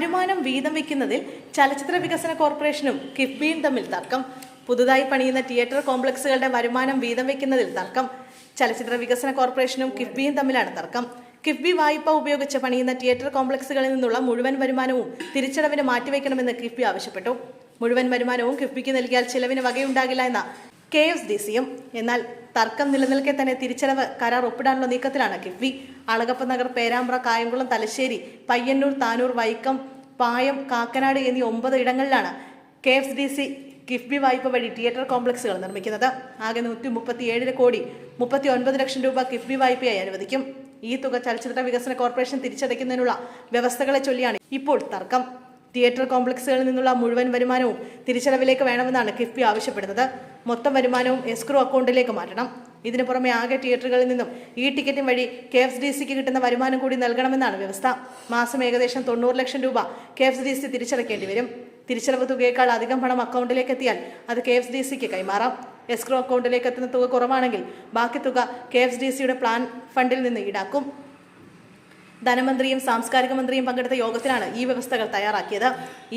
വരുമാനം വീതം വയ്ക്കുന്നതിൽ ചലച്ചിത്ര വികസന കോർപ്പറേഷനും കിഫ്ബിയും തമ്മിൽ തർക്കം. പുതുതായി പണിയുന്ന തിയേറ്റർ കോംപ്ലക്സുകളുടെ വരുമാനം വീതം വയ്ക്കുന്നതിൽ തർക്കം. ചലച്ചിത്ര വികസന കോർപ്പറേഷനും കിഫ്ബിയും തമ്മിലാണ് തർക്കം. കിഫ്ബി വായ്പ ഉപയോഗിച്ച് പണിയുന്ന തിയേറ്റർ കോംപ്ലക്സുകളിൽ നിന്നുള്ള മുഴുവൻ വരുമാനവും തിരിച്ചടവിന് മാറ്റിവെക്കണമെന്ന് കിഫ്ബി ആവശ്യപ്പെട്ടു. മുഴുവൻ വരുമാനവും കിഫ്ബിക്ക് നൽകിയാൽ ചിലവിന് വകയുണ്ടാകില്ല എന്ന കെ എഫ് ഡി സിയും എന്നാൽ തർക്കം നിലനിൽക്കെ തന്നെ തിരിച്ചടവ് കരാർ ഒപ്പിടാനുള്ള നീക്കത്തിലാണ് കിഫ്ബി. അളകപ്പ നഗർ പേരാമ്പ്ര കായംകുളം തലശ്ശേരി പയ്യന്നൂർ താനൂർ വൈക്കം പായം കാക്കനാട് എന്നീ ഒമ്പത് ഇടങ്ങളിലാണ് K F D C KIIFB വായ്പ വഴി തിയേറ്റർ കോംപ്ലക്സുകൾ നിർമ്മിക്കുന്നത്. ആകെ നൂറ്റി മുപ്പത്തി ഏഴര കോടി മുപ്പത്തി ഒൻപത് ലക്ഷം രൂപ കിഫ്ബി വായ്പയായി അനുവദിക്കും. ഈ തുക ചലച്ചിത്ര വികസന കോർപ്പറേഷൻ തിരിച്ചടയ്ക്കുന്നതിനുള്ള വ്യവസ്ഥകളെ ചൊല്ലിയാണ് ഇപ്പോൾ തർക്കം. തിയേറ്റർ കോംപ്ലക്സുകളിൽ നിന്നുള്ള മുഴുവൻ വരുമാനവും തിരിച്ചടവിലേക്ക് വേണമെന്നാണ് കിഫ്ബി ആവശ്യപ്പെടുന്നത്. മൊത്തം വരുമാനവും എസ്ക്രോ അക്കൗണ്ടിലേക്ക് മാറ്റണം. ഇതിനു പുറമെ ആകെ തിയേറ്ററുകളിൽ നിന്നും ഈ ടിക്കറ്റും വഴി കെ എഫ് ഡി സിക്ക് കിട്ടുന്ന വരുമാനം കൂടി നൽകണമെന്നാണ് വ്യവസ്ഥ. മാസം ഏകദേശം തൊണ്ണൂറ് ലക്ഷം രൂപ കെ എഫ് ഡി സി തിരിച്ചടക്കേണ്ടി വരും. തിരിച്ചടവ് തുകയേക്കാൾ അധികം പണം അക്കൗണ്ടിലേക്ക് എത്തിയാൽ അത് കെ എഫ് ഡി സിക്ക് കൈമാറാം. എസ്ക്രോ അക്കൗണ്ടിലേക്ക് എത്തുന്ന തുക കുറവാണെങ്കിൽ ബാക്കി തുക കെ എഫ് ഡി സിയുടെ പ്ലാൻ ഫണ്ടിൽ നിന്ന് ഈടാക്കും. ധനമന്ത്രിയും സാംസ്കാരിക മന്ത്രിയും പങ്കെടുത്ത യോഗത്തിലാണ് ഈ വ്യവസ്ഥകൾ തയ്യാറാക്കിയത്.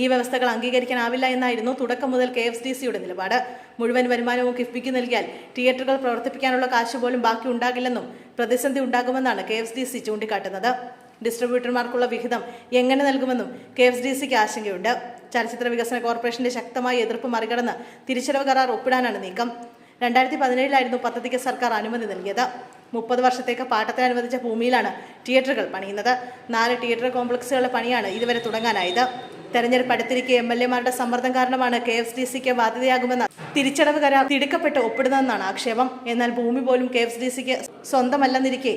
ഈ വ്യവസ്ഥകൾ അംഗീകരിക്കാനാവില്ല എന്നായിരുന്നു തുടക്കം മുതൽ കെ എഫ് ഡി സിയുടെ നിലപാട്. മുഴുവൻ വരുമാനവും കിഫ്ബിക്ക് നൽകിയാൽ തിയേറ്ററുകൾ പ്രവർത്തിപ്പിക്കാനുള്ള കാശ് പോലും ബാക്കി ഉണ്ടാകില്ലെന്നും പ്രതിസന്ധി ഉണ്ടാകുമെന്നാണ് കെ എഫ് ഡി സി ചൂണ്ടിക്കാട്ടുന്നത്. ഡിസ്ട്രിബ്യൂട്ടർമാർക്കുള്ള വിഹിതം എങ്ങനെ നൽകുമെന്നും കെ എഫ് ഡി സിക്ക് ആശങ്കയുണ്ട്. ചലച്ചിത്ര വികസന കോർപ്പറേഷന്റെ ശക്തമായ എതിർപ്പ് മറികടന്ന് തിരിച്ചടവ് കരാർ ഒപ്പിടാനാണ് നീക്കം. രണ്ടായിരത്തി പതിനേഴിലായിരുന്നു പദ്ധതിക്ക് സർക്കാർ അനുമതി നൽകിയത്. മുപ്പത് വർഷത്തേക്ക് പാട്ടത്തിന് അനുവദിച്ച ഭൂമിയിലാണ് തിയേറ്ററുകൾ പണിയുന്നത്. നാല് തിയേറ്റർ കോംപ്ലക്സുകളുടെ പണിയാണ് ഇതുവരെ തുടങ്ങാനായത്. തെരഞ്ഞെടുപ്പ് അടുത്തിരിക്കെ എം എൽ എമാരുടെ സമ്മർദ്ദം കാരണമാണ് കെ എഫ് ഡി സിക്ക് ബാധ്യതയാകുമെന്ന തിരിച്ചടവ് കരാർ തിടുക്കപ്പെട്ട് ഒപ്പിടുന്നതെന്നാണ് ആക്ഷേപം. എന്നാൽ ഭൂമി പോലും കെ എഫ് ഡി സിക്ക് സ്വന്തമല്ലെന്നിരിക്കെ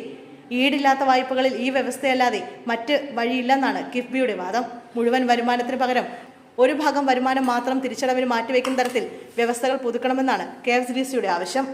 ഈടില്ലാത്ത വായ്പകളിൽ ഈ വ്യവസ്ഥയല്ലാതെ മറ്റ് വഴിയില്ലെന്നാണ് കിഫ്ബിയുടെ വാദം. മുഴുവൻ വരുമാനത്തിന് പകരം ഒരു ഭാഗം വരുമാനം മാത്രം തിരിച്ചടവിന് മാറ്റിവെക്കുന്ന തരത്തിൽ വ്യവസ്ഥകൾ പുതുക്കണമെന്നാണ് കെ എഫ് ഡി സിയുടെ ആവശ്യം.